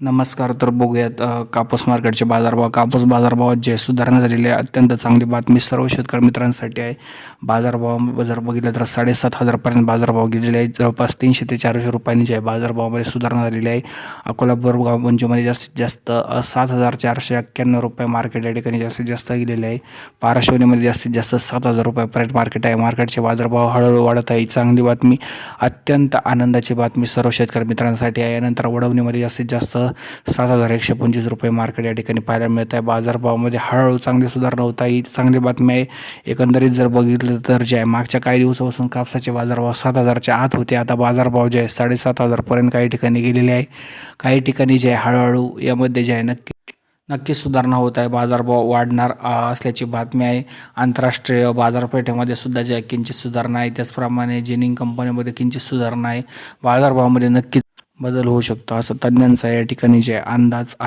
नमस्कार तर बघूयात कापूस मार्केटचे बाजारभाव. कापूस बाजारभावात जे सुधारणा झालेली आहे अत्यंत चांगली बातमी सर्व शेतकरी मित्रांसाठी आहे. बाजारभाव जर बघितलं तर साडेसात हजारपर्यंत बाजारभाव गेलेले आहे जवळपास तीनशे ते चारशे रुपयांनी जे आहे बाजारभावामध्ये सुधारणा झालेली आहे. अकोला बोरगाव मंजूमध्ये जास्तीत जास्त सात हजार चारशे एक्क्याण्णव रुपये मार्केट या ठिकाणी जास्तीत जास्त गेलेले आहे. पाराशिवनीमध्ये जास्तीत जास्त सात हजार रुपयापर्यंत मार्केट आहे. मार्केटचे बाजारभाव हळूहळू वाढत आहे. चांगली बातमी अत्यंत आनंदाची बातमी सर्व शेतकरी मित्रांसाठी आहे. यानंतर वडवणीमध्ये जास्तीत जास्त सात हजार एकशे पंचवीस रुपये मार्केट या ठिकाणी पाहायला मिळत आहे. बाजारभावामध्ये हळूहळू चांगली सुधारणा होत आहे. ही चांगली बातमी आहे. एकंदरीत जर बघितलं तर जे आहे मागच्या काही दिवसापासून कापसाचे बाजारभाव सात हजारच्या आत होते. आता बाजारभाव जे आहे साडेसात हजारपर्यंत काही ठिकाणी गेलेले आहे. काही ठिकाणी जे आहे हळूहळू यामध्ये जे आहे नक्की नक्कीच सुधारणा होत आहे. बाजारभाव वाढणार असल्याची बातमी आहे. आंतरराष्ट्रीय बाजारपेठेमध्ये सुद्धा जे आहे किंचित सुधारणा आहे. त्याचप्रमाणे जेनिंग कंपनीमध्ये किंचित सुधारणा आहे. बाजारभावामध्ये नक्कीच बदल होऊ शकतो. असं तज्ज्ञांचा या ठिकाणी जे अंदाज आहे